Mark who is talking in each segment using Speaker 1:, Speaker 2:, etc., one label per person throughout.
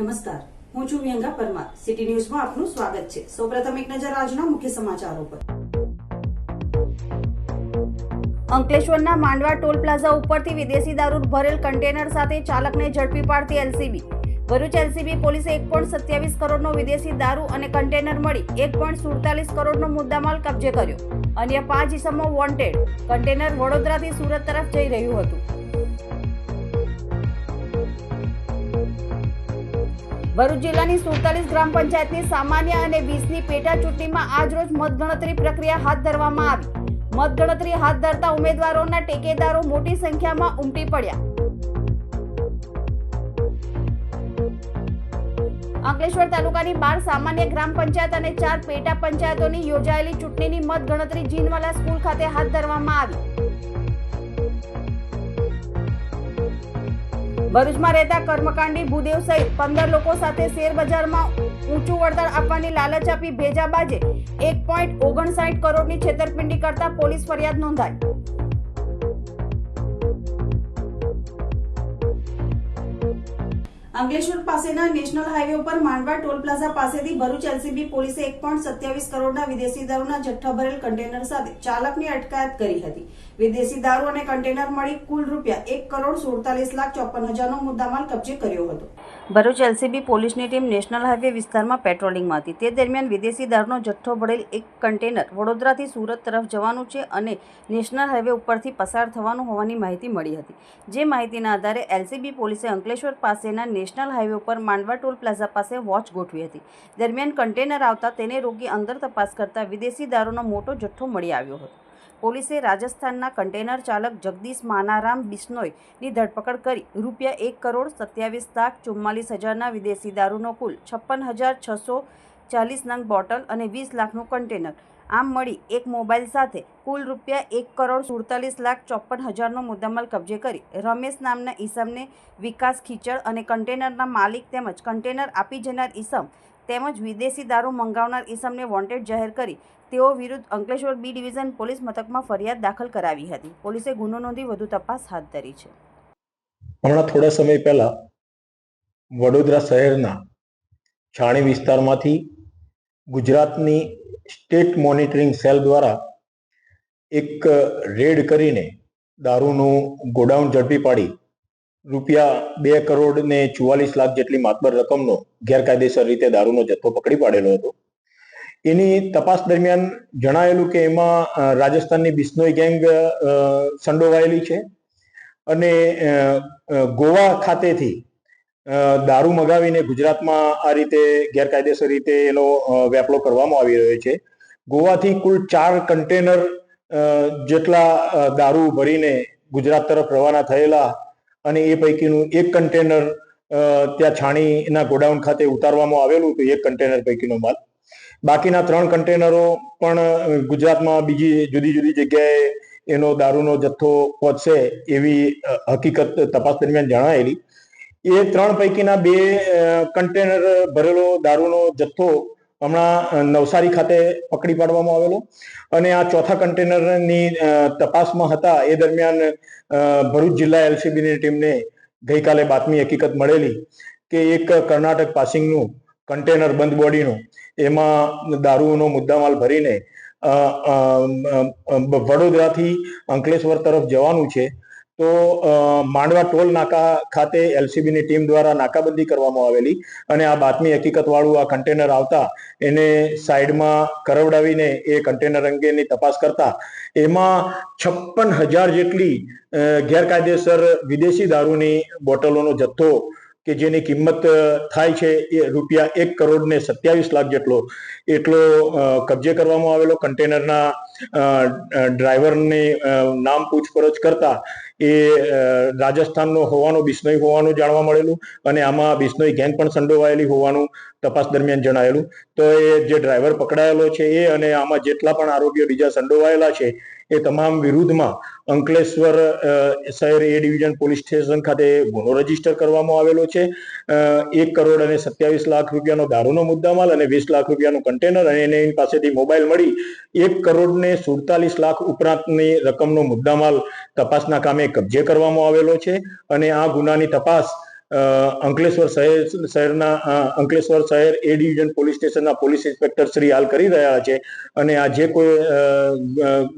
Speaker 1: નમસ્કાર. હું છું વ્યંગા પરમાર. સિટી ન્યૂઝમાં આપનું સ્વાગત છે. સૌપ્રથમ એક નજર આજના મુખ્ય સમાચારો પર. અંકલેશ્વરના માંડવા ટોલ પ્લાઝા ઉપરથી વિદેશી દારૂ ભરેલ કન્ટેનર સાથે ચાલકને ઝડપી પાડતી એલસીબી. ભરૂચ એલસીબી પોલીસે એક પોઈન્ટ સત્યાવીસ કરોડનો વિદેશી દારૂ અને કન્ટેનર મળી એક પોઈન્ટ સુડતાલીસ કરોડનો મુદ્દામાલ કબજે કર્યો. અન્ય પાંચ ઇસમો વોન્ટેડ કન્ટેનર વડોદરાથી સુરત તરફ જઈ રહ્યું હતું. ભરૂચ જિલ્લાની સુડતાલીસ ગ્રામ પંચાયતની સામાન્ય અને વીસની પેટા ચૂંટણીમાં આજરોજ મતગણતરી પ્રક્રિયા હાથ ધરવામાં આવી. મતગણતરી હાથ ધરતા ઉમેદવારોના ટેકેદારો મોટી સંખ્યામાં ઉમટી પડ્યા. અંકલેશ્વર તાલુકાની બાર સામાન્ય ગ્રામ પંચાયત અને ચાર પેટા પંચાયતોની યોજાયેલી ચૂંટણીની મતગણતરી જીનવાલા સ્કૂલ ખાતે હાથ ધરવામાં આવી. ભરૂચમાં રહેતા કર્મકાંડી ભૂદેવ સહિત પંદર લોકો સાથે શેરબજારમાં ઊંચું વળતર આપવાની લાલચ આપી ભેજા બાજે એક પોઈન્ટ ઓગણસાઠ કરોડની છેતરપિંડી કરતા પોલીસ ફરિયાદ નોંધાઈ. અંકલેશ્વર પાસેના નેશનલ હાઈવે ઉપર માંડવા ટોલ પ્લાઝા પાસેથી ભરૂચ એલસીબી પોલીસે એક પોઈન્ટ સત્યાવીસ કરોડના વિદેશી દારૂના જથ્થા ભરેલ કન્ટેનર સાથે ચાલકની અટકાયત કરી હતી. વિદેશી દારૂ અને કન્ટેનર મળી કુલ રૂપિયા એક કરોડ સુડતાલીસ લાખ ચોપન હજારનો મુદ્દામાલ કબજે કર્યો હતો. ભરૂચ એલસીબી પોલીસની ટીમ નેશનલ હાઈવે વિસ્તારમાં પેટ્રોલિંગમાં હતી. તે દરમિયાન વિદેશી દારૂનો જથ્થો ભરેલ એક કન્ટેનર વડોદરાથી સુરત તરફ જવાનું છે અને નેશનલ હાઈવે ઉપરથી પસાર થવાનું હોવાની માહિતી મળી હતી. જે માહિતીના આધારે એલસીબી પોલીસે અંકલેશ્વર પાસેના નેશનલ હાઈવે ઉપર માંડવા ટોલ પ્લાઝા પાસે વોચ ગોઠવી હતી. દરમિયાન કન્ટેનર આવતા તેને રોકી અંદર તપાસ કરતા વિદેશી દારૂનો મોટો જથ્થો મળી આવ્યો હતો. પોલીસે રાજસ્થાનના કન્ટેનર ચાલક જગદીશ માનારામ બિશ્નોયની ધરપકડ કરી રૂપિયા એક કરોડ સત્યાવીસ લાખ ચુમ્માલીસ હજારના વિદેશી દારૂનો કુલ છપ્પન હજાર છસો ચાલીસ નંગ બોટલ અને વીસ લાખનું કન્ટેનર. આમ મળી એક મોબાઈલ સાથે કુલ રૂપિયા એક કરોડ સુડતાલીસ લાખ ચોપન હજારનો મુદ્દામાલ કબજે કરી રમેશ નામના ઈસમને વિકાસ ખીચડ અને કન્ટેનરના માલિક તેમજ કન્ટેનર આપી જનાર ઈસમ તેમજ વિદેશી દારૂ મંગાવનાર ઈસમને વોન્ટેડ જાહેર કરી તેઓ વિરુદ્ધ અંકલેશ્વર બી ડિવિઝન પોલીસ મથકમાં ફરિયાદ દાખલ કરાવી હતી. પોલીસે ગુનો નોંધી વધુ તપાસ હાથ ધરી છે.
Speaker 2: હમણાં થોડા સમય પહેલા વડોદરા શહેરના છાણી વિસ્તારમાંથી ગુજરાતની સ્ટેટ મોનિટરિંગ સેલ દ્વારા એક રેડ કરીને દારૂનું ગોડાઉન ઝડપી પાડી રૂપિયા બે કરોડ ને ચુવાલીસ લાખ જેટલી માતબર રકમનો ગેરકાયદેસર રીતે દારૂનો જથ્થો પકડી પાડેલો હતો. એની તપાસ દરમિયાન જણાયેલું કે એમાં રાજસ્થાનની બિસ્નોઈ ગેંગ સંડોવાયેલી છે. અને ગોવા ખાતેથી દારૂ મગાવીને ગુજરાતમાં આ રીતે ગેરકાયદેસર રીતે એનો વેપલો કરવામાં આવી રહ્યો છે. ગોવાથી કુલ ચાર કન્ટેનર જેટલા દારૂ ભરીને ગુજરાત તરફ રવાના થયેલા અને એ પૈકીનું એક કન્ટેનર ત્યાં છાણીના ગોડાઉન ખાતે ઉતારવામાં આવેલું હતું એક કન્ટેનર પૈકીનો માલ. બાકીના ત્રણ કન્ટેનરો પણ ગુજરાતમાં બીજી જુદી જુદી જગ્યાએ એનો દારૂનો જથ્થો પહોંચશે એવી હકીકત તપાસ દરમિયાન જણાયેલી. એ ત્રણ પૈકીના બે કન્ટેનર ભરેલો દારૂનો જથ્થો હમણાં નવસારી ખાતે પકડી પાડવામાં આવેલો અને આ ચોથા કન્ટેનરની તપાસમાં હતા. એ દરમિયાન ભરૂચ જિલ્લા એલસીબીની ટીમને ગઈકાલે બાતમી હકીકત મળેલી કે એક કર્ણાટક પાસિંગનું કન્ટેનર બંધ બોડીનું એમાં દારૂનો મુદ્દામાલ ભરીને વડોદરાથી અંકલેશ્વર તરફ જવાનું છે, તો માંડવા ટોલ નાકા ખાતે એલસીબીની ટીમ દ્વારા નાકાબંધી કરવામાં આવેલી અને આ બાતમી હકીકતવાળું આ કન્ટેનર આવતા એને સાઈડમાં કરવડાવીને એ કન્ટેનર અંગેની તપાસ કરતા, એમાં છપ્પન હજાર જેટલી ગેરકાયદેસર વિદેશી દારૂની બોટલોનો જથ્થો કે જેની કિંમત થાય છે એ રૂપિયા એક કરોડ ને સત્યાવીસ લાખ જેટલો એટલો કબજે કરવામાં આવેલો. કન્ટેનરના ડ્રાઈવરની નામ પૂછપરછ કરતા એ રાજસ્થાનનો હોવાનો, બિસ્નોઈ હોવાનું જાણવા મળેલું અને આમાં બિસ્નોઈ ગેંગ પણ સંડોવાયેલી હોવાનું તપાસ દરમિયાન જણાયેલું. તો એ જે ડ્રાઈવર પકડાયેલો છે એ અને આમાં જેટલા પણ આરોપીઓ બીજા સંડોવાયેલા છે એ તમામ વિરુદ્ધમાં અંકલેશ્વર શહેર એ ડિવિઝન પોલીસ સ્ટેશન ખાતે ગુનો રજિસ્ટર કરવામાં આવેલો છે. એક કરોડ અને સત્યાવીસ લાખ રૂપિયાનો દારૂનો મુદ્દામાલ અને વીસ લાખ રૂપિયાનું કન્ટેનર અને એને પાસેથી મોબાઈલ મળી. એક કરોડ ને સુડતાલીસ લાખ ઉપરાંતની રકમનો મુદ્દામાલ તપાસના કામે કબજે કરવામાં આવેલો છે અને આ ગુનાની તપાસ અંકલેશ્વર શહેર શહેરના અંકલેશ્વર શહેર એ ડિવિઝન પોલીસ સ્ટેશનના પોલીસ ઇન્સ્પેક્ટર શ્રી હાલ કરી રહ્યા છે અને આ જે કોઈ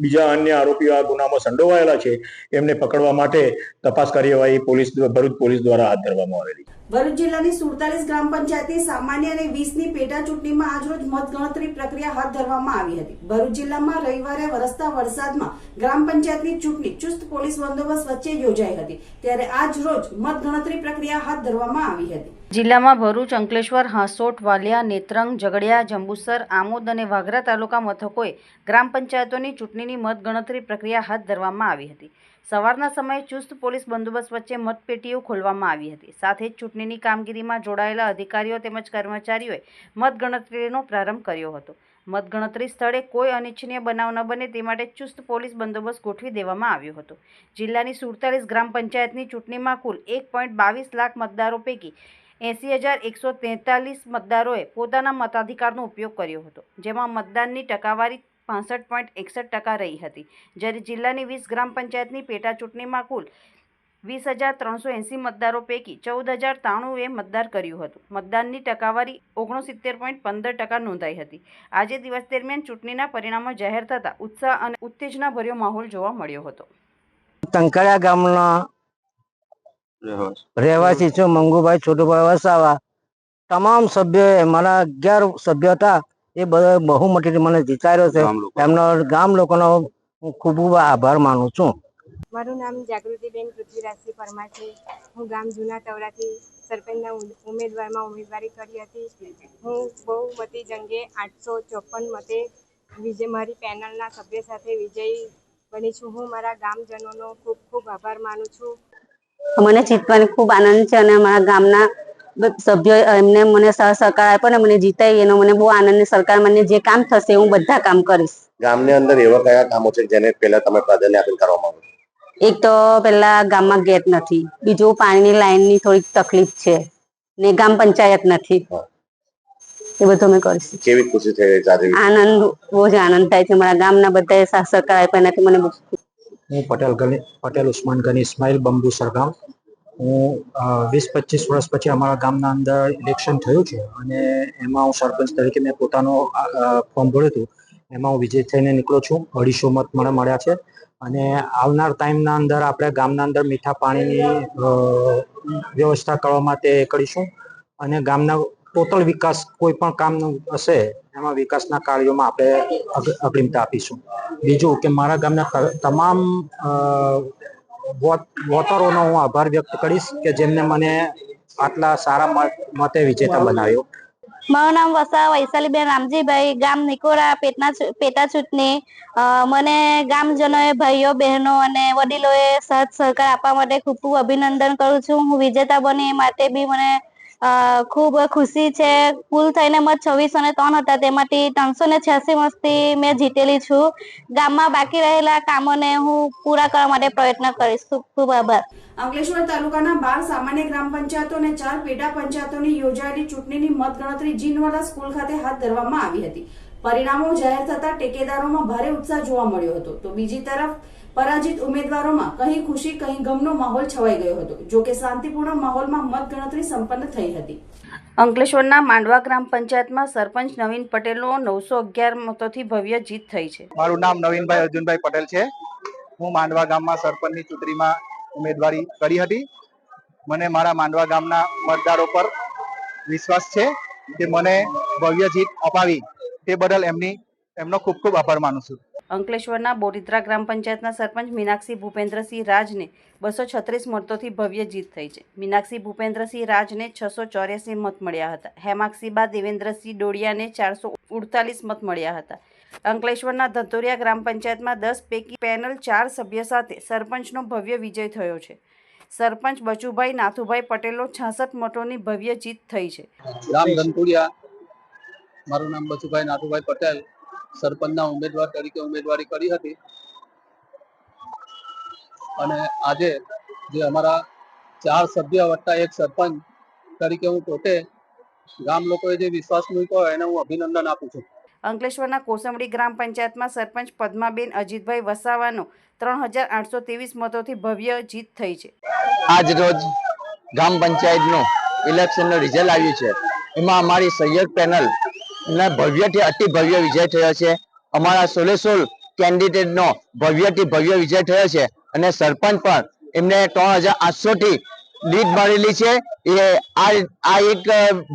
Speaker 2: બીજા અન્ય આરોપીઓ આ ગુનામાં સંડોવાયેલા છે, એમને પકડવા માટે તપાસ કાર્યવાહી પોલીસ, ભરૂચ પોલીસ દ્વારા હાથ ધરવામાં આવેલી
Speaker 3: ભરૂચ જિલ્લાની સુડતાલીસ ગ્રામ પંચાયતની સામાન્ય અને વીસની પેટા ચૂંટણીમાં આજરોજ મતગણતરી પ્રક્રિયા હાથ ધરવામાં આવી હતી. ભરૂચ જિલ્લામાં રવિવારે વરસતા વરસાદમાં ગ્રામ પંચાયતની ચૂંટણી ચુસ્ત પોલીસ બંદોબસ્ત વચ્ચે યોજાઈ હતી. ત્યારે આજ રોજ મતગણતરી પ્રક્રિયા હાથ ધરવામાં આવી હતી.
Speaker 1: જિલ્લામાં ભરૂચ, અંકલેશ્વર, હાંસોટ, વાલિયા, નેત્રંગ, ઝઘડિયા, જંબુસર, આમોદ અને વાગરા તાલુકા મથકોએ ગ્રામ પંચાયતોની ચૂંટણીની મતગણતરી પ્રક્રિયા હાથ ધરવામાં આવી હતી. સવારના સમયે ચુસ્ત પોલીસ બંદોબસ્ત વચ્ચે મતપેટીઓ ખોલવામાં આવી હતી. સાથે જ ચૂંટણીની કામગીરીમાં જોડાયેલા અધિકારીઓ તેમજ કર્મચારીઓએ મતગણતરીનો પ્રારંભ કર્યો હતો. મતગણતરી સ્થળે કોઈ અનિચ્છનીય બનાવ ન બને તે માટે ચુસ્ત પોલીસ બંદોબસ્ત ગોઠવી દેવામાં આવ્યો હતો. જિલ્લાની સુડતાલીસ ગ્રામ પંચાયતની ચૂંટણીમાં કુલ એક બાવીસ લાખ મતદારો પૈકી એંસી હજાર એકસો તેતાલીસ મતદારોએ પોતાના મતાધિકારનો ઉપયોગ કર્યો હતો, જેમાં મતદાનની ટકાવારી પાસઠ પોઈન્ટ એકસઠ ટકા રહી હતી. જ્યારે જિલ્લાની વીસ ગ્રામ પંચાયતની પેટા ચૂંટણીમાં કુલ વીસ હજાર ત્રણસો એંસી મતદારો પૈકી ચૌદ હજાર ત્રાણુંએ મતદાર કર્યું હતું. મતદાનની ટકાવારી ઓગણસિત્તેર પોઈન્ટ પંદર ટકા નોંધાઈ હતી. આજે દિવસ દરમિયાન ચૂંટણીના પરિણામો જાહેર થતાં ઉત્સાહ અને ઉત્તેજનાભર્યો માહોલ જોવા મળ્યો હતો.
Speaker 4: તંકડિયા ગામના રહેવાસી છું મંગુભાઈ છોટુભાઈ વસાવા. તમામ સભ્યોએ મારા અગિયાર સભ્યો હતા એ બધા મોટી મને જીતાડ્યો છે. એમનો ગામ લોકોનો હું ખૂબ ખૂબ આભાર માનું છું.
Speaker 5: મારું નામ જાગૃતિબેન પૃથ્વીરાજસિંહ પરમાર છે. હું ગામ જૂના તવડાથી સરપંચના ઉમેદવારમાં ઉમેદવારી કરી હતી. હું બહુમતી જંગે આઠસો ચોપન મતે વિજય મારી પેનલના સભ્ય સાથે વિજયી બની છું. હું મારા ગામજનોનો ખૂબ ખૂબ આભાર માનું છું.
Speaker 6: મને જીતવાનો ખૂબ આનંદ છે અને અમારા ગામના સભ્યો એમને મને સહકાર આપ્યો ને મને જીતાઈ એનો મને બહુ આનંદ સરકાર મને જે કામ થશે હું બધા કામ કરીશ.
Speaker 7: ગામની અંદર એવા કયા કામો છે જેને પહેલા તમે પ્રાધાન્ય આપીને કરવા માંગો
Speaker 6: એક તો પેલા ગામમાં ગેટ નથી બીજું પાણીની લાઈનની થોડીક તકલીફ છે ને ગામ પંચાયત નથી. એ બધું અમે કરીશું.
Speaker 7: કેવી ખુશી થઈ રહી
Speaker 6: આનંદ બહુ જ આનંદ થાય છે મારા ગામના બધા સહકાર આપ્યો એનાથી મને બહુ
Speaker 8: હું પટેલ પટેલ ઉસ્માન ગની ઇસ્માઇલ બંબુ ગામ. હું વીસ, પચીસ વર્ષ પછી અમારા ગામના અંદર ઇલેક્શન થયું છે અને એમાં હું સરપંચ તરીકે મેં પોતાનો ફોર્મ ભર્યું હતું. એમાં હું વિજય થઈને નીકળો છું. અઢીસો મત મને મળ્યા છે. અને આવનાર ટાઈમના અંદર આપણે ગામના અંદર મીઠા પાણીની વ્યવસ્થા કરવા માટે કરીશું. અને ગામના ટોટલ વિકાસ કોઈ પણ કામનું હશે, એમાં વિકાસના કાર્યોમાં આપણે અગ- અગ્રિમતા આપીશું. બીજું કે મારા ગામના તમામ વોટરોનો હું આભાર વ્યક્ત કરીશ કે જેમને મને આટલા સારા મતે વિજેતા બનાવ્યો.
Speaker 9: મારું નામ વસા વૈશાલીબેન રામજીભાઈ, ગામ નિકોરા, પેટના પેટા ચૂંટણી. મને ગામજનોએ, ભાઈઓ, બહેનો અને વડીલોએ સહજ સહકાર આપવા માટે ખૂબ ખૂબ અભિનંદન કરું છું. હું વિજેતા બની એ માટે બી મને ખૂબ ખુશી છે. કુલ થઈને મત છવ્વીસો ને ત્રણ હતા. તેમાંથી ત્રણસો ને છ્યાસી વસ્તી મેં જીતેલી છું. ગામમાં બાકી રહેલા કામોને હું પૂરા કરવા માટે પ્રયત્ન કરીશ. ખૂબ આભાર.
Speaker 3: અંકલેશ્વર તાલુકાના બાર સામાન્ય ગ્રામ પંચાયતો અને ચાર પેટા પંચાયતોની યોજાયેલી ચૂંટણીની મતગણતરી જીનવાલા સ્કૂલ ખાતે હાથ ધરવામાં આવી હતી. પરિણામો જાહેર થતા ટેકેદારોમાં ભારે ઉત્સાહ જોવા મળ્યો હતો. તો બીજી તરફ પરાજિત ઉમેદવારોમાં કહી ખુશી કહી ગમનો માહોલ છવાઈ ગયો હતો. જો કે શાંતિપૂર્ણ માહોલમાં મતગણતરી સંપન્ન થઈ હતી.
Speaker 1: અંકલેશ્વરના માંડવા ગ્રામ પંચાયતમાં સરપંચ નવીન પટેલનો નવસો અગિયાર મતોથી ભવ્ય જીત થઈ છે.
Speaker 10: મારું નામ નવીનભાઈ અર્જુનભાઈ પટેલ છે. હું માંડવા ગામમાં સરપંચની ચૂંટણીમાં ઉમેદવારી કરી હતી. મને મારા માંડવા ગામના મતદારો પર વિશ્વાસ છે કે મને ભવ્ય જીત અપાવી. તે બદલ એમની એમનો ખૂબ ખૂબ આભાર માનું છું.
Speaker 1: અંકલેશ્વરના બોરિદ્રા ગ્રામ પંચાયતના સરપંચ મીનાક્ષી ભૂપેન્દ્રસિંહ રાજને બસો છત્રીસ મતોથી ભવ્ય જીત થઈ છે. મીનાક્ષી ભૂપેન્દ્રસિંહ રાજને છસો ચોર્યાસી મત મળ્યા હતા. હેમાક્ષીબા દેવેન્દ્રસિંહ ડોડિયાને ચારસો ઉડતાલીસ મત મળ્યા હતા. અંકલેશ્વરના ધતોરિયા ગ્રામ પંચાયતમાં દસ પૈકી પેનલ ચાર સભ્ય સાથે સરપંચનો ભવ્ય વિજય થયો છે. સરપંચ બચુભાઈ નાથુભાઈ પટેલનો છાસઠ મતોની ભવ્ય જીત થઈ છે.
Speaker 10: ગામ ધંતુરિયા, મારું નામ બચુભાઈ નાથુભાઈ પટેલ. સરપંચના ઉમેદવાર તરીકે ઉમેદવારી કરી હતી. અને આજે જે અમારા ચાર સભ્ય વત્તા એક સરપંચ તરીકે હું પોતે ગામ લોકોએ જે વિશ્વાસ મૂક્યો એને હું અભિનંદન આપું છું.
Speaker 1: અંકલેશ્વરના કોસંબડી ગ્રામ પંચાયતમાં સરપંચ પદ્માબેન અજીતભાઈ વસાવાનો ત્રણ હજાર આઠસો ત્રેવીસ મતોથી ભવ્ય જીત થઈ છે.
Speaker 10: આજ રોજ
Speaker 11: ગ્રામ પંચાયતનું ઇલેક્શનનું રિઝલ્ટ આવ્યું છે. એમાં અમારી સહયોગ પેનલ ને ભવ્યથી અતિ ભવ્ય વિજય થયો છે. અમારા સોલે કેન્ડિડેટનો ભવ્યથી ભવ્ય વિજય થયો છે. અને સરપંચ પણ એમને ત્રણ હજાર આઠસોથી એ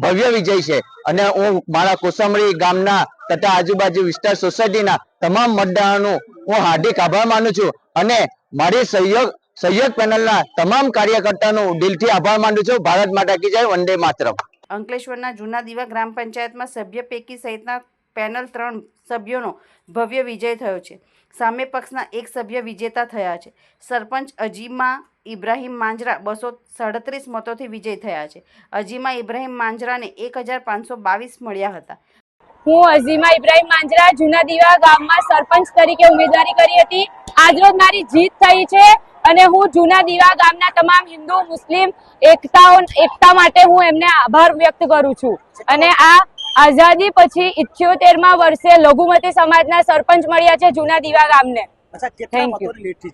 Speaker 11: ભવ્ય વિજય છે. અને હું મારા કોસંબડી ગામના તથા આજુબાજુ વિસ્તાર સોસાયટીના તમામ મતદારોનું હું હાર્દિક આભાર માનું છું. અને મારી સહયોગ સહયોગ પેનલના તમામ કાર્યકર્તાનો દિલથી આભાર માનું છું. ભારત માતા કી જય, વંદે માતરમ.
Speaker 1: અંકલેશ્વરના જૂના દીવા ગ્રામ પંચાયતમાં સભ્ય પૈકી સહિતના પેનલ ત્રણ સભ્યોનો ભવ્ય વિજય થયો છે. સામે પક્ષના એક સભ્ય વિજેતા થયા છે. સરપંચ અજીમા ઇબ્રાહીમ માંજરા બસો સાડત્રીસ મતોથી વિજય થયા છે. અજીમા ઇબ્રાહીમ માંજરાને એક હજાર પાંચસો બાવીસ મળ્યા હતા.
Speaker 12: હું અઝીમા ઇબ્રાહિમ માંજરા જૂના દીવા ગામમાં સરપંચ તરીકે ઉમેદવારી કરી હતી. આજરોજ મારી જીત થઈ છે. અને હું જૂના દીવા ગામના તમામ હિન્દુ મુસ્લિમ એકતાઓ એકતા માટે હું એમને આભાર વ્યક્ત કરું છું. અને આ આઝાદી પછી ઇઠ્યોતેરમાં વર્ષે લઘુમતી સમાજના સરપંચ મળ્યા છે જૂના દીવા ગામને. થેન્ક યુ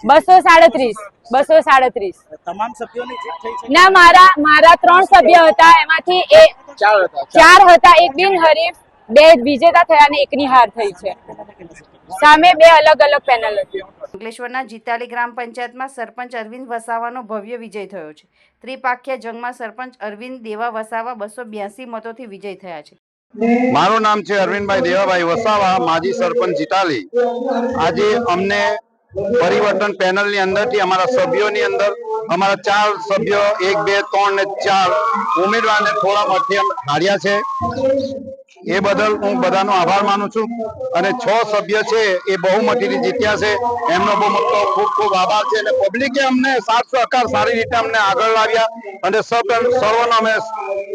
Speaker 12: બસો સાડત્રીસ બસો સાડત્રીસ.
Speaker 8: તમામ સભ્યોની જીત થઈ છે?
Speaker 12: ના મારા મારા ત્રણ સભ્ય હતા એમાંથી એ ચાર હતા એક બિન હરીફ બે વિજેતા થયા અને એકની હાર થઈ છે. સામે બે અલગ અલગ પેનલ હતી.
Speaker 1: અંકલેશ્વરના જીતાલી ગ્રામ પંચાયતમાં સરપંચ અરવિંદ વસાવાનો ભવ્ય વિજય થયો છે. ત્રિપાખ્યા જંગમાં સરપંચ અરવિંદ દેવા વસાવા બસો બ્યાસી મતોથી વિજય થયા છે.
Speaker 13: મારું નામ છે અરવિંદભાઈ દેવાભાઈ વસાવા, માજી સરપંચ જીતાલી. આજે અમને પરિવર્તન પેનલની અંદરથી અમારા સભ્યોની અંદર અમારા ચાર સભ્યો, એક, બે, ત્રણ ને ચાર ઉમેદવારને થોડા મધ્યમ હાર્યા છે. એ બદલ હું બધાનો આભાર માનું છું અને છ સભ્ય છે એ બહુમતીથી જીત્યા છે. એમનો બહુ મોટો ખૂબ ખૂબ આભાર છે અને પબ્લિકે અમને સાથ સહકાર સારી રીતે અમને આગળ લાવ્યા અને સર્વનો અમે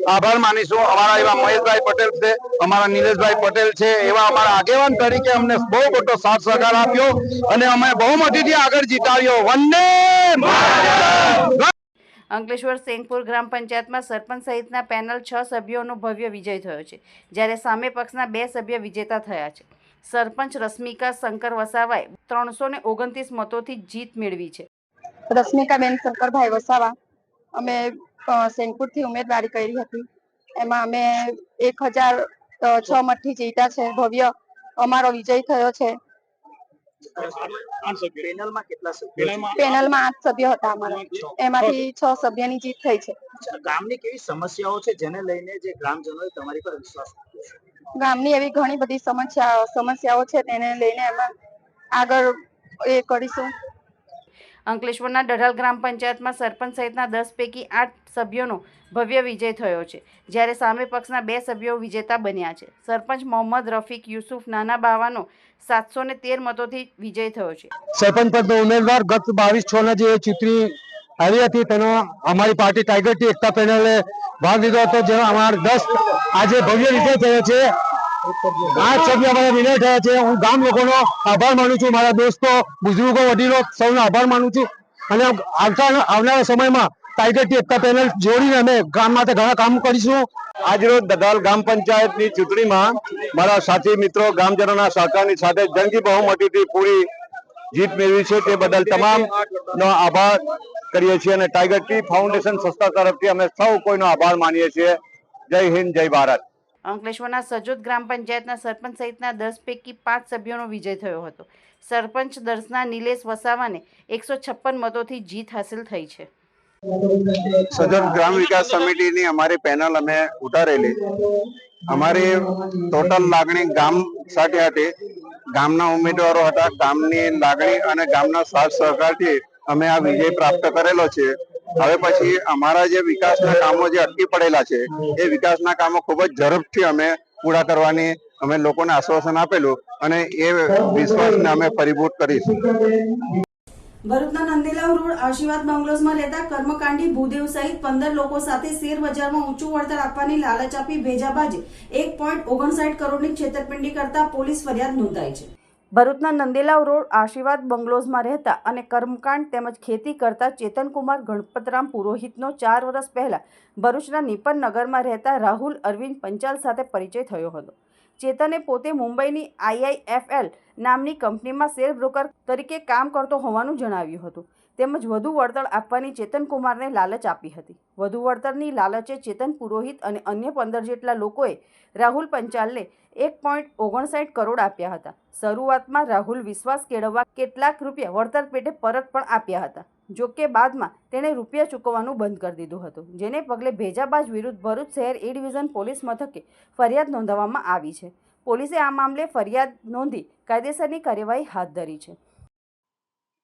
Speaker 13: આભાર માનીશું. અમારા એવા મહેશભાઈ પટેલ છે, અમારા નીલેશભાઈ પટેલ છે, એવા અમારા આગેવાન તરીકે અમને બહુ મોટો સાથ સહકાર આપ્યો અને અમે બહુમતીથી આગળ જીતાવ્યો. વંદે!
Speaker 1: અંકલેશ્વર સેંગપુર ગ્રામ પંચાયતમાં સરપંચ સહિતના પેનલ છ સભ્યોનો ભવ્ય વિજય થયો છે જ્યારે સામે પક્ષના બે સભ્ય વિજેતા થયા છે. સરપંચ રશ્મિકા શંકર વસાવાએ ત્રણસો ને ઓગણત્રીસ મતોથી જીત મેળવી છે.
Speaker 4: રશ્મિકાબેન શંકરભાઈ વસાવા અમે અ, સેનપુરથી ઉમેદવારી કરી હતી. એમાં અમે એક હજાર છ મતથી જીતા છે. ભવ્ય અમારો વિજય થયો છે.
Speaker 8: પેનલમાં કેટલા સભ્યો?
Speaker 4: પેનલમાં આઠ સભ્યો હતા અમારા. એમાંથી છ સભ્યની જીત થઈ છે.
Speaker 8: ગામની કેવી સમસ્યાઓ છે જેને લઈને જે ગ્રામજનોએ તમારી પર વિશ્વાસ મૂક્યો
Speaker 4: ગામની એવી ઘણી બધી સમસ્યા સમસ્યાઓ છે તેને લઈને અમે આગળ એ કરીશું.
Speaker 1: અંકલેશ્વરના ડઢાલ ગ્રામ પંચાયતમાં સરપંચ સહિતના દસ પૈકી આઠ સભ્યોનો ભવ્ય વિજય થયો છે જ્યારે સામે પક્ષના બે સભ્યો વિજેતા બન્યા છે. સરપંચ મોહમ્મદ રફીક યુસુફ નાના બાવાનો સાતસો ને તેર મતોથી વિજય થયો છે.
Speaker 11: સરપંચ પદનો ઉમેદવાર ગત બાવીસ છ ના જે ચૂંટણી આવી હતી, તેનો અમારી પાર્ટી ટાઈગર ટી એકતા પેનલે ભાગ લીધો હતો, જેમાં અમારા દસ આજે ભવ્ય વિજય થયો છે. આ સભ્ય અમારા વિનય થયા છે. હું ગામ લોકોનો આભાર માનું છું. મારા દોસ્તો, બુઝુર્ગો, વડીલો, સૌનો આભાર માનું છું. અને આવનારા સમયમાં ટાઈગર ટી એકતા પેનલ જોડીને અમે ગામ માટે ઘણા કામ કરીશું. આજરોજ દદાલ ગ્રામ પંચાયતની ચૂંટણીમાં મારા સાથી મિત્રો ગામજનોના સહકારની સાથે જંગી બહુમતીથી પૂરી જીત મેળવી છે તે બદલ તમામનો આભાર કરીએ છીએ અને ટાઈગર ટી ફાઉન્ડેશન સંસ્થા તરફથી અમે સૌ કોઈનો આભાર માનીએ છીએ. જય હિન્દ જય ભારત.
Speaker 1: અંકલેશ્વરના સજોદ ગ્રામ પંચાયતના સરપંચ સહિતના દસ પૈકી પાંચ સભ્યોનો વિજય થયો હતો. સરપંચ દર્શના નિલેશ વસાવાને એકસો છપ્પન મતોથી જીત હાંસિલ થઈ છે.
Speaker 13: સજન ગ્રામ વિકાસ સમિતિની અમારી પેનલ અમે ઉતારેલી. અમારી ટોટલ લાગણી ગામ સાથે હતી. ગામના ઉમેદવારો હતા. ગામની લાગણી અને ગામના સાથ સહકારથી અમે આ વિજય પ્રાપ્ત કરેલો છે. હવે પછી અમારા જે વિકાસના કામો જે અટકી પડેલા છે, એ વિકાસના કામો ખૂબ જ ઝડપથી અમે પૂરા કરવાની અમે લોકોને આશ્વાસન આપેલું અને એ વિશ્વાસને અમે પરિભૂત કરીશું.
Speaker 14: ભરૂચના નંદેલાવ રોડ આશીર્વાદ બંગલોઝમાં રહેતા કર્મકાંડી ભૂદેવ સહિત પંદર લોકો સાથે શેર બજારમાં ઊંચું વળતર આપવાની લાલચ આપી ભેજાબાજે એક પોઈન્ટ ઓગણસાઠ કરોડની છેતરપિંડી કરતા પોલીસ ફરિયાદ નોંધાઈ છે. ભરૂચના નંદેલાવ રોડ આશીર્વાદ બંગલોઝમાં રહેતા અને કર્મકાંડ તેમજ ખેતી કરતા ચેતનકુમાર ગણપતરામ પુરોહિતનો ચાર વર્ષ પહેલા ભરૂચના નિપન નગરમાં રહેતા રાહુલ અરવિંદ પંચાલ સાથે પરિચય થયો હતો.
Speaker 1: ચેતને પોતે મુંબઈની આઈઆઈએફએલ નામની કંપનીમાં શેર બ્રોકર તરીકે કામ કરતો હોવાનું જણાવ્યું હતું. તેમજ વધુ વળતર આપવાની ચેતન કુમારને લાલચ આપી હતી. વધુ વળતરની લાલચે ચેતન પુરોહિત અને અન્ય પંદર જેટલા લોકોએ રાહુલ પંચાલને એક પોઈન્ટ ઓગણસાઠ કરોડ આપ્યા હતા. શરૂઆતમાં રાહુલ વિશ્વાસ કેળવવા કેટલાક રૂપિયા વળતર પેટે પરત પણ આપ્યા હતા. જો કે બાદમાં તેણે રૂપિયા ચૂકવવાનું બંધ કરી દીધું હતું, જેને પગલે ભેજાબાજ વિરુદ્ધ ભરૂચ શહેર એ ડિવિઝન પોલીસ મથકે ફરિયાદ નોંધાવવામાં આવી છે. પોલીસે આ મામલે ફરિયાદ નોંધી કાયદેસરની કાર્યવાહી હાથ ધરી છે.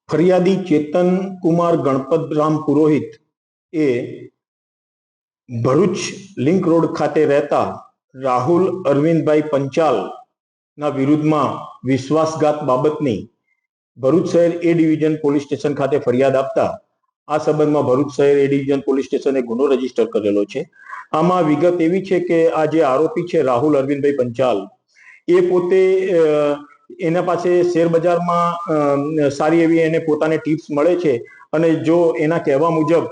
Speaker 2: ફરિયાદી ચેતન કુમાર ગણપતરામ પુરોહિત એ ભરૂચ લિંક રોડ ખાતે રહેતા રાહુલ અરવિંદભાઈ પંચાલ ના વિરુદ્ધમાં વિશ્વાસઘાત બાબતની ભરૂચ શહેર એ ડિવિઝન પોલીસ સ્ટેશન ખાતે ફરિયાદ આપતા આ સંબંધમાં ભરૂચ શહેર એ ડિવિઝન પોલીસ સ્ટેશને ગુનો રજિસ્ટર કરેલો છે. આમાં વિગત એવી છે કે આ જે આરોપી છે રાહુલ અરવિંદભાઈ પંચાલ એ પોતે એના પાસે શેર બજારમાં સારી એવી એને પોતાને ટિપ્સ મળે છે. અને જો એના કહેવા મુજબ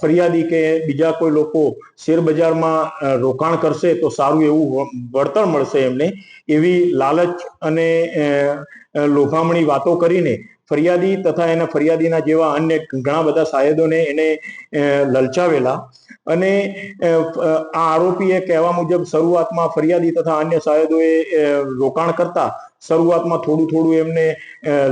Speaker 2: ફરિયાદી કે બીજા કોઈ લોકો શેર બજારમાં રોકાણ કરશે તો સારું એવું વળતર મળશે એમને. એવી લાલચ અને લોભામણી વાતો કરીને ફરિયાદી તથા એના ફરિયાદીના જેવા અન્ય ઘણા બધા સાહેદોને એને લલચાવેલા. અને આ આરોપીએ કહેવા મુજબ શરૂઆતમાં ફરિયાદી તથા અન્ય સાહેદોએ રોકાણ કરતા શરૂઆતમાં થોડું થોડું એમને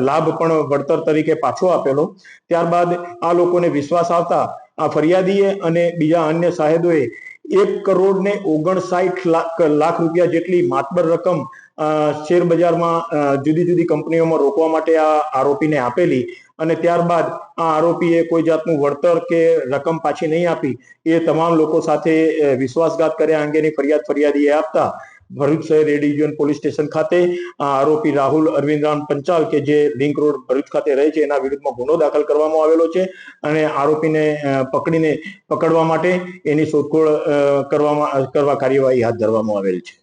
Speaker 2: લાભ પણ વળતર તરીકે પાછો આપેલો. ત્યારબાદ આ લોકોને વિશ્વાસ આવતા આ ફરિયાદીએ અને બીજા અન્ય સાહેદોએ એક કરોડ ને ઓગણસાઠ લાખ લાખ રૂપિયા જેટલી માતબર રકમ અ, શેર બજારમાં જુદી જુદી કંપનીઓમાં રોકવા માટે આ આરોપીને આપેલી અને ત્યારબાદ આ આરોપીએ કોઈ જાતનું વળતર કે રકમ પાછી નહીં આપી. એ તમામ લોકો સાથે વિશ્વાસઘાત કર્યા અંગેની ફરિયાદ ફરિયાદીએ આપતા ભરૂચ શહેર એ ડિવિઝન પોલીસ સ્ટેશન ખાતે આરોપી રાહુલ અરવિંદરામ પંચાલ કે જે લિંક રોડ ભરૂચ ખાતે રહે છે, એના વિરુદ્ધમાં ગુનો દાખલ કરવામાં આવેલો છે અને આરોપીને પકડીને પકડવા માટે એની શોધખોળ કરવામાં કરવા કાર્યવાહી હાથ ધરવામાં આવેલ છે.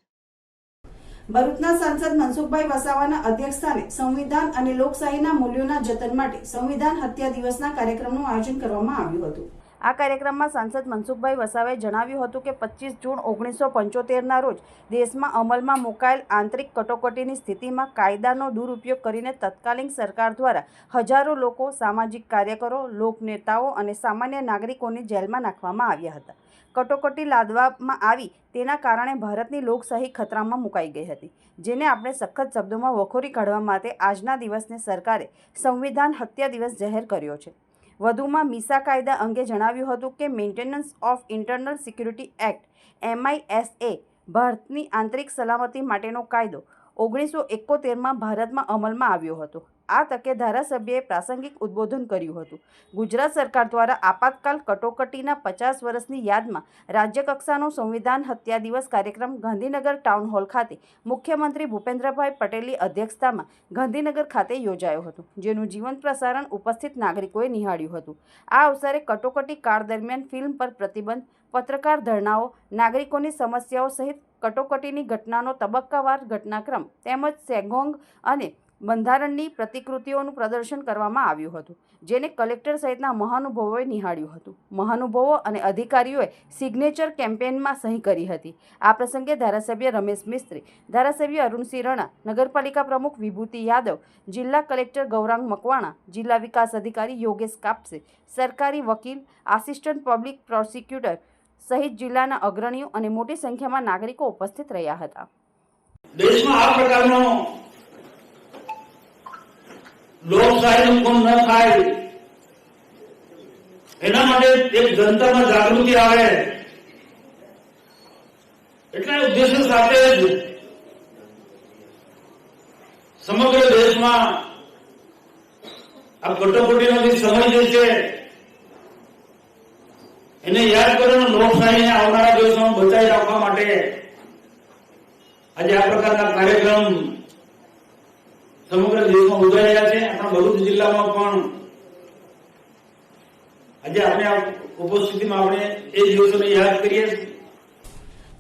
Speaker 15: ભરૂચના સાંસદ મનસુખભાઈ વસાવાના અધ્યક્ષસ્થાને સંવિધાન અને લોકશાહીના મૂલ્યોના જતન માટે સંવિધાન હત્યા દિવસના કાર્યક્રમનું આયોજન કરવામાં આવ્યું હતું.
Speaker 1: આ કાર્યક્રમમાં સાંસદ મનસુખભાઈ વસાવાએ જણાવ્યું હતું કે પચીસ જૂન ઓગણીસો પંચોતેરના રોજ દેશમાં અમલમાં મુકાયેલ આંતરિક કટોકટીની સ્થિતિમાં કાયદાનો દુરુપયોગ કરીને તત્કાલીન સરકાર દ્વારા હજારો લોકો, સામાજિક કાર્યકરો, લોકનેતાઓ અને સામાન્ય નાગરિકોને જેલમાં નાખવામાં આવ્યા હતા. કટોકટી લાદવામાં આવી તેના કારણે ભારતની લોકશાહી ખતરામાં મુકાઈ ગઈ હતી, જેને આપણે સખત શબ્દોમાં વખોરી કાઢવા માટે આજના દિવસને સરકારે સંવિધાન હત્યા દિવસ જાહેર કર્યો છે. વધુમાં મીસા કાયદા અંગે જણાવ્યું હતું કે maintenance of internal security act, MISA, ભારતની આંતરિક સલામતી માટેનો કાયદો ઓગણીસો એકોતેરમાં ભારતમાં અમલમાં આવ્યો હતો. આ તકે ધારાસભ્યએ પ્રાસંગિક ઉદ્બોધન કર્યું હતું. ગુજરાત સરકાર દ્વારા આપાતકાલ કટોકટીના પચાસ વર્ષની યાદમાં રાજ્યકક્ષાનો સંવિધાન હત્યા દિવસ કાર્યક્રમ ગાંધીનગર ટાઉન હોલ ખાતે મુખ્યમંત્રી ભૂપેન્દ્રભાઈ પટેલની અધ્યક્ષતામાં ગાંધીનગર ખાતે યોજાયો હતો, જેનું જીવંત પ્રસારણ ઉપસ્થિત નાગરિકોએ નિહાળ્યું હતું. આ અવસરે કટોકટી કાળ દરમિયાન ફિલ્મ પર પ્રતિબંધ, પત્રકાર ધરણાઓ, નાગરિકોની સમસ્યાઓ સહિત કટોકટીની ઘટનાનો તબક્કાવાર ઘટનાક્રમ તેમજ સેગોંગ અને બંધારણની પ્રતિકૃતિઓનું પ્રદર્શન કરવામાં આવ્યું હતું, જેને કલેક્ટર સહિતના મહાનુભાવોએ નિહાળ્યું હતું. મહાનુભાવો અને અધિકારીઓએ સિગ્નેચર કેમ્પેનમાં સહી કરી હતી. આ પ્રસંગે ધારાસભ્ય રમેશ મિસ્ત્રી, ધારાસભ્ય અરુણસિંહ રણા, નગરપાલિકા પ્રમુખ વિભૂતિ યાદવ, જિલ્લા કલેક્ટર ગૌરાંગ મકવાણા, જિલ્લા વિકાસ અધિકારી યોગેશ કાપસે, સરકારી વકીલ, આસિસ્ટન્ટ પબ્લિક પ્રોસિક્યુટર સહિત જિલ્લાના અગ્રણીઓ અને મોટી સંખ્યામાં નાગરિકો ઉપસ્થિત રહ્યા હતા.
Speaker 16: દેશમાં આ પ્રકારનો લોકશાહીનું ગુમ ન થાય, એના માટે એક જનતામાં જાગૃતિ આવે. એટલા ઉદ્દેશ્ય સાથે જ સમગ્ર દેશમાં આ કટોકટીનો જે સમય જે છે, એને યાદ કરીને લોકશાહીને આવનારા દિવસોમાં બચાવી રાખવા માટે આજે આ પ્રકારના કાર્યક્રમ સમગ્ર દેશમાં ઉજવાઈ રહ્યા છે. આપણા ભરૂચ જિલ્લામાં પણ આજે આપણે ઉપસ્થિતિમાં આપણે એ દિવસોને યાદ કરીએ.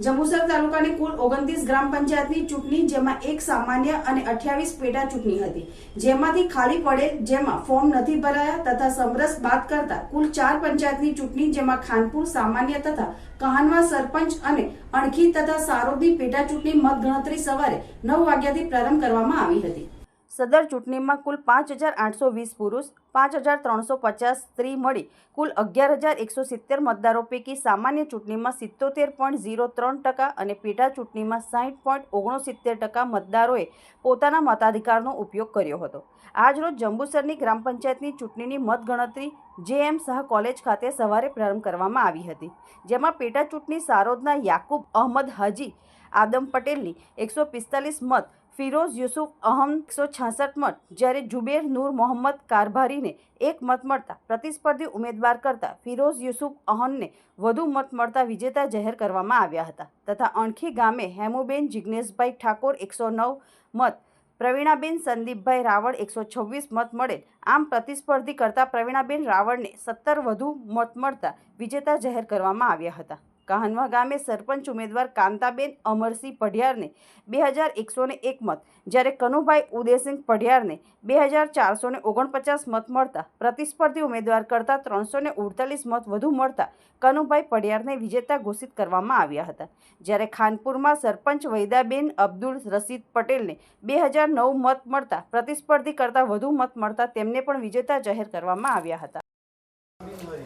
Speaker 1: જંબુસર તાલુકાની કુલ ઓગણત્રીસ ગ્રામ પંચાયતની ચૂંટણી, જેમાં એક સામાન્ય અને અઠ્યાવીસ પેટા ચૂંટણી હતી. જેમાંથી ખાલી પડે જેમાં ફોર્મ નથી ભરાયા તથા સમરસ બાદ કરતા કુલ ચાર પંચાયતની ચૂંટણી, જેમાં ખાનપુર, સામાન્ય તથા કહાનવા સરપંચ અને અણખી તથા સારોદી પેટા ચૂંટણી મતગણતરી સવારે નવ વાગ્યાથી પ્રારંભ કરવામાં આવી હતી. સદર ચૂંટણીમાં કુલ પાંચ હજાર આઠસો વીસ પુરુષ, પાંચ હજાર ત્રણસો પચાસ સ્ત્રી મળી, કુલ અગિયાર હજાર એકસો સિત્તેર મતદારો પૈકી સામાન્ય ચૂંટણીમાં સિત્તોતેર પોઈન્ટ ઝીરો ત્રણ ટકા અને પેટા ચૂંટણીમાં સાહીઠ પોઈન્ટ ઓગણસિત્તેર ટકા મતદારોએ પોતાના મતાધિકારનો ઉપયોગ કર્યો હતો. આજરોજ જંબુસરની ગ્રામ પંચાયતની ચૂંટણીની મતગણતરી જે એમ શાહ કોલેજ ખાતે સવારે પ્રારંભ કરવામાં આવી હતી, જેમાં પેટા ચૂંટણી સારોદના યાકુબ અહમદ હાજી આદમ પટેલની એકસો પિસ્તાલીસ મત ફિરોઝ યુસુફ અહમ એકસો છાસઠ મત, જ્યારે જુબેર નૂર મોહમ્મદ કારભારીને એક મત મળતા પ્રતિસ્પર્ધી ઉમેદવાર કરતા ફિરોઝ યુસુફ અહમને વધુ મત મળતા વિજેતા જાહેર કરવામાં આવ્યા હતા. તથા અણખી ગામે હેમુબેન જિજ્ઞેશભાઈ ઠાકોર એકસો નવ મત, પ્રવીણાબેન સંદીપભાઈ રાવળ એકસો છવ્વીસ મત મળેલ. આમ પ્રતિસ્પર્ધી કરતા પ્રવીણાબેન રાવળને સત્તર વધુ મત મળતા વિજેતા જાહેર કરવામાં આવ્યા હતા. કાહનવા ગામે સરપંચ ઉમેદવાર કાંતાબેન અમરસિંહ પઢિયારને બે હજાર એકસો ને એક મત, જ્યારે કનુભાઈ ઉદયસિંહ પઢિયારને બે હજાર ચારસો ને ઓગણપચાસ મત મળતા પ્રતિસ્પર્ધી ઉમેદવાર કરતાં ત્રણસો ને ઉડતાલીસ મત વધુ મળતા કનુભાઈ પઢિયારને વિજેતા ઘોષિત કરવામાં આવ્યા હતા. જ્યારે ખાનપુરમાં સરપંચ વૈદાબેન અબ્દુલ રસીદ પટેલને બે હજાર નવ મત મળતા પ્રતિસ્પર્ધી કરતાં વધુ મત મળતા તેમને પણ વિજેતા જાહેર કરવામાં આવ્યા હતા.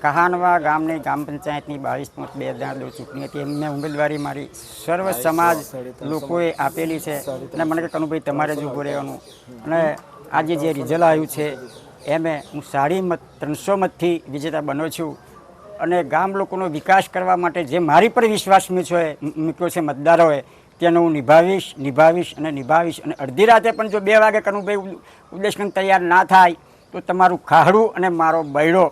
Speaker 17: કહાનવા ગામની ગ્રામ પંચાયતની બાવીસ પોઈન્ટ બે હજાર દો ચૂંટણી હતી. એમને ઉમેદવારી મારી સર્વ સમાજ લોકોએ આપેલી છે. અને મને કે કનુભાઈ તમારે જ ઊભું રહેવાનું. અને આજે જે રિઝલ્ટ આવ્યું છે એમે હું સાડી મત ત્રણસો મતથી વિજેતા બન્યો છું. અને ગામ લોકોનો વિકાસ કરવા માટે જે મારી પર વિશ્વાસ મૂક્યો છે મૂક્યો છે મતદારોએ તેનો હું નિભાવીશ નિભાવીશ અને નિભાવીશ. અને અડધી રાતે પણ જો બે વાગે કનુભાઈ ઉદ્દેશકન તૈયાર ના થાય તો તમારું ખાહડું અને મારો બૈડો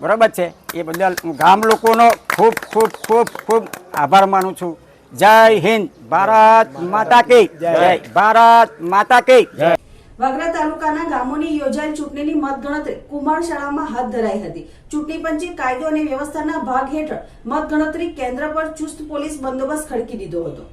Speaker 17: બરાબર છે? એ બદલ હું ગામ લોકોનો ખૂબ ખૂબ ખૂબ ખૂબ આભાર માનું છું. જય હિન્દ. ભારત માતા કી. જય. ભારત માતા કી.
Speaker 1: વાગરા તાલુકાના ગામોની યોજાયેલ ચૂંટણીની મતગણતરી કુમાર શાળામાં હાથ ધરાઈ હતી. ચૂંટણી પંચે કાયદો અને વ્યવસ્થાના ભાગ હેઠળ મતગણતરી કેન્દ્ર પર ચુસ્ત પોલીસ બંદોબસ્ત ખડકી દીધો હતો.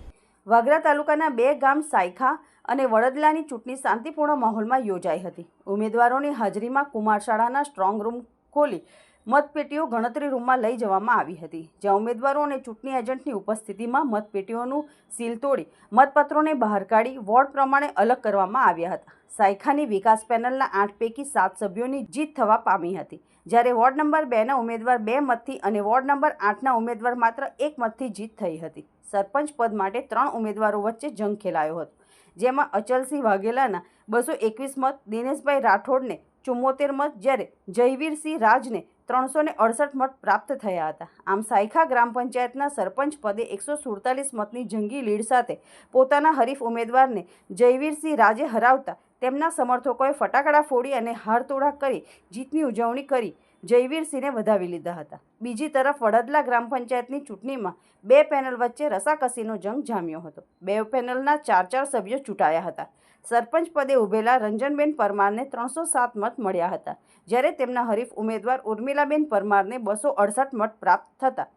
Speaker 1: વાગરા તાલુકાના બે ગામ સાયખા અને વડદલાની ચૂંટણી શાંતિપૂર્ણ માહોલમાં યોજાઈ હતી. ઉમેદવારોની હાજરીમાં કુમાર શાળાના સ્ટ્રોંગ રૂમ ખોલી મતપેટીઓ ગણતરી રૂમમાં લઈ જવામાં આવી હતી, જ્યાં ઉમેદવારો અને ચૂંટણી એજન્ટની ઉપસ્થિતિમાં મતપેટીઓનું સીલ તોડી મતપત્રોને બહાર કાઢી વોર્ડ પ્રમાણે અલગ કરવામાં આવ્યા હતા. સાયખાની વિકાસ પેનલના આઠ પૈકી સાત સભ્યોની જીત થવા પામી હતી. જ્યારે વોર્ડ નંબર બેના ઉમેદવાર બે મતથી અને વોર્ડ નંબર આઠના ઉમેદવાર માત્ર એક મતથી જીત થઈ હતી. સરપંચ પદ માટે ત્રણ ઉમેદવારો વચ્ચે જંગ ખેલાયો હતો, જેમાં અચલસિંહ વાઘેલાના બસો એકવીસ મત, દિનેશભાઈ રાઠોડને ચુમ્મોતેર મત, જ્યારે જયવીરસિંહ રાજને ત્રણસો ને અડસઠ મત પ્રાપ્ત થયા હતા. આમ સાયખા ગ્રામ પંચાયતના સરપંચ પદે એકસો સુડતાલીસ મતની જંગી લીડ સાથે પોતાના હરીફ ઉમેદવારને જયવીરસિંહ રાજે હરાવતા તેમના સમર્થકોએ ફટાકડા ફોડી અને હારતોડા કરી જીતની ઉજવણી કરી જયવીરસિંહને વધાવી લીધા હતા. બીજી તરફ વડદલા ગ્રામ પંચાયતની ચૂંટણીમાં બે પેનલ વચ્ચે રસાકસીનો જંગ જામ્યો હતો. બે પેનલના ચાર ચાર સભ્યો ચૂંટાયા હતા. સરપંચ પદે ઉભેલા રંજનબેન પરમારને ત્રણસો સાત મત મળ્યા હતા, જ્યારે તેમના હરીફ ઉમેદવાર ઉર્મિલાબેન પરમારને બસો અડસઠ મત પ્રાપ્ત થતા.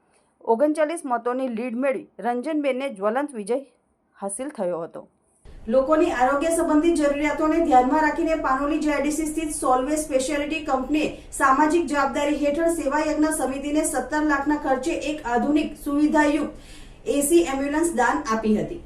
Speaker 1: ઓગણચાલીસ મતોની લીડ મેળવી રંજનબેનને જ્વલંત વિજય હાસિલ થયો હતો. લોકોની આરોગ્ય સંબંધિત જરૂરિયાતોને ધ્યાનમાં રાખીને પાનોલી જેઆઈડીસી સ્થિત સોલ્વે સ્પેશિયાલિટી કંપનીએ સામાજિક જવાબદારી હેઠળ સેવા યજ્ઞ સમિતિને સત્તર લાખના ખર્ચે એક આધુનિક સુવિધાયુક્ત એસી એમ્બ્યુલન્સ દાન આપી હતી.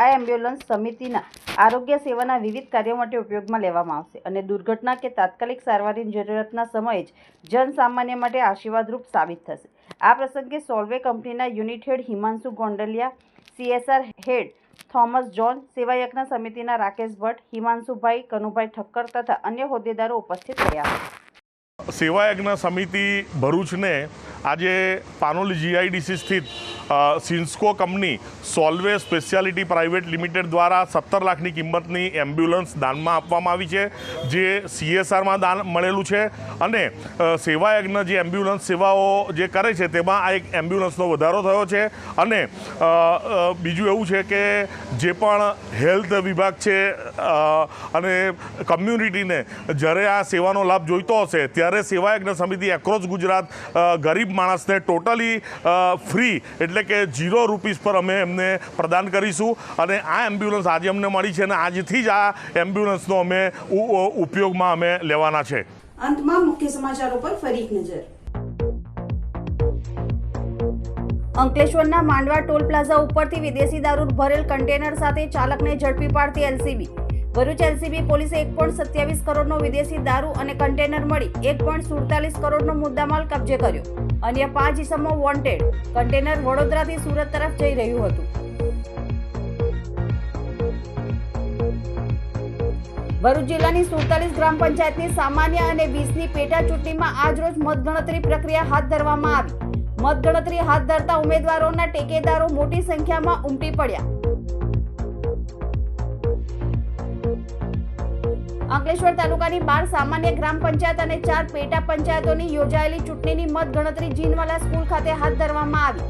Speaker 1: આ એમ્બ્યુલન્સ સમિતિના આરોગ્ય સેવાના વિવિધ કાર્યો માટે ઉપયોગમાં લેવામાં આવશે અને દુર્ઘટના કે તાત્કાલિક સારવારની જરૂરિયાતના સમયે જ જનસામાન્ય માટે આશીર્વાદરૂપ સાબિત થશે. આ પ્રસંગે સોલ્વે કંપનીના unit head Himanshu Gondaliya, CSR head Thomas John Sevayagna સમિતિના રાકેશ ભટ્ટ, હિમાંશુભાઈ કનુભાઈ ઠક્કર તથા અન્ય હોદ્દેદારો ઉપસ્થિત રહ્યા
Speaker 18: સેવાયજ્ઞ સમિતિ ભરૂચને આજે પાનોલી જીઆઈડીસી સ્થિત સિન્સ્કો company Solvay specialty private limited દ્વારા સત્તર લાખની કિંમતની એમ્બ્યુલન્સ દાનમાં આપવામાં આવી છે જે સીએસઆરમાં દાન મળેલું છે અને સેવાયજ્ઞ જે એમ્બ્યુલન્સ સેવાઓ જે કરે છે તેમાં આ એક એમ્બ્યુલન્સનો વધારો થયો છે અને બીજું એવું છે કે જે પણ હેલ્થ વિભાગ છે અને કમ્યુનિટીને જ્યારે આ સેવાનો લાભ જોઈતો હશે ત્યારે સેવાયજ્ઞ સમિતિ એક્રોસ ગુજરાત અ, ગરીબ માણસને ટોટલી ફ્રી એટલે કે ઝીરો રૂપીસ પર અમે એમને પ્રદાન કરીશું. અને આ એમ્બ્યુલન્સ આજે અમને મળી છે અને આજથી જ આ એમ્બ્યુલન્સનો અમે ઉપયોગમાં અમે લેવાના છે.
Speaker 19: અંતમાં મુખ્ય સમાચારો પર ફરી નજર.
Speaker 1: અંકલેશ્વરના માંડવા ટોલ પ્લાઝા ઉપરથી વિદેશી દારૂ ભરેલ કન્ટેનર સાથે ચાલકને ઝડપી પાડતી એલસીબી. ભરૂચ એલસીબી પોલીસે એક પોઈન્ટ સત્યાવીસ કરોડનો વિદેશી દારૂ અને કન્ટેનર મળી, એક પોઈન્ટ સુડતાલીસ કરોડનો મુદ્દામાલ કબજે કર્યો. અન્ય પાંચ ઇસમો વોન્ટેડ કન્ટેનર વડોદરાથી સુરત તરફ જઈ રહ્યું હતું. ભરૂચ જિલ્લાની સુડતાલીસ ગ્રામ પંચાયતની સામાન્ય અને વીસની પેટા ચૂંટણીમાં આજરોજ મતગણતરી પ્રક્રિયા હાથ ધરવામાં આવી. મતગણતરી હાથ ધરતા ઉમેદવારોના ટેકેદારો મોટી સંખ્યામાં ઉમટી પડ્યા. અંકલેશ્વર તાલુકાની બાર સામાન્ય ગ્રામ પંચાયત અને ચાર પેટા પંચાયતોની યોજાયેલી ચૂંટણીની મતગણતરી જીનવાલા સ્કૂલ ખાતે હાથ ધરવામાં આવી.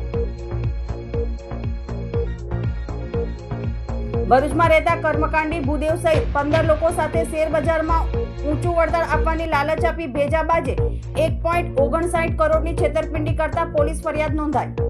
Speaker 1: ભરૂચમાં રહેતા કર્મકાંડી ભૂદેવ સહિત પંદર લોકો સાથે શેરબજારમાં ઊંચું વળતર આપવાની લાલચ આપી ભેજા બાજે એક પોઈન્ટ ઓગણસાઠ કરોડની છેતરપિંડી કરતા પોલીસ ફરિયાદ નોંધાઈ.